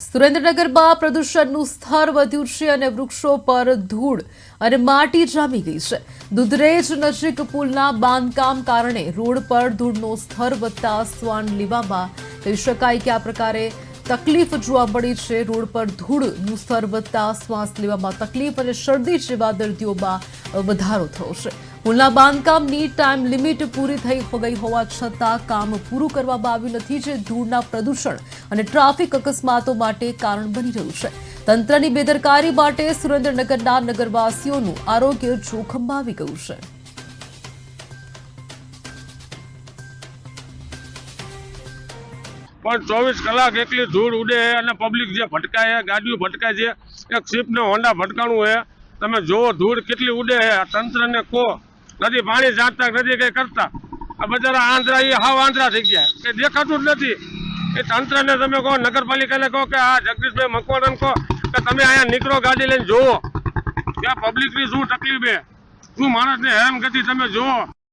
સુરેન્દ્રનગરમાં પ્રદૂષણનું સ્તર વધ્યું છે અને વૃક્ષો પર ધૂળ અને માટી જામી ગઈ છે. દુધરેજ નજીક પુલના બાંધકામ કારણે રોડ પર ધૂળનો સ્તર વધતા શ્વાન લેવામાં કહી શકાય કે આ પ્રકારે તકલીફ જોવા મળી છે. રોડ પર ધૂળનું સ્તર વધતા શ્વાસ લેવામાં તકલીફ અને શરદી જેવા દર્દીઓમાં વધારો થયો છે. પુલના બાંધકામની ટાઈમ લિમિટ પૂરી થઈ ગઈ હોવા છતાં કામ પૂરું કરવામાં આવ્યું નથી જે ધૂળના પ્રદૂષણ અને ટ્રાફિક અકસ્માતો માટે કારણ બની રહ્યું છે. તંત્રની બેદરકારી માટે સુરેન્દ્રનગરના નગરવાસીઓનું આરોગ્ય જોખમમાં આવી ગયું છે. પણ ચોવીસ કલાક એકલી ધૂળ ઉડે અને પબ્લિક જે ભટકાય ગાડીઓ ભટકાય છે, એક શિપને હોન્ડા ભટકાણું છે. તમે જુઓ ધૂળ કેટલી ઉડે આ તંત્રને કહો. નથી પાણી જાણતા, નથી કંઈ કરતા. આ બજારા આંધ્રા, એ હાવ આંધ્રા થઈ ગયા. કે દેખાતું જ નથી. એ તંત્રને તમે કહો, નગરપાલિકાને કહો કે આ જગદીશભાઈ મકવાણાને કહો કે તમે અહીંયા નીકળો ગાડી લઈને જુઓ. આ પબ્લિકની શું તકલીફ છે? શું માણસને હેરાન કરતી તમે જોવો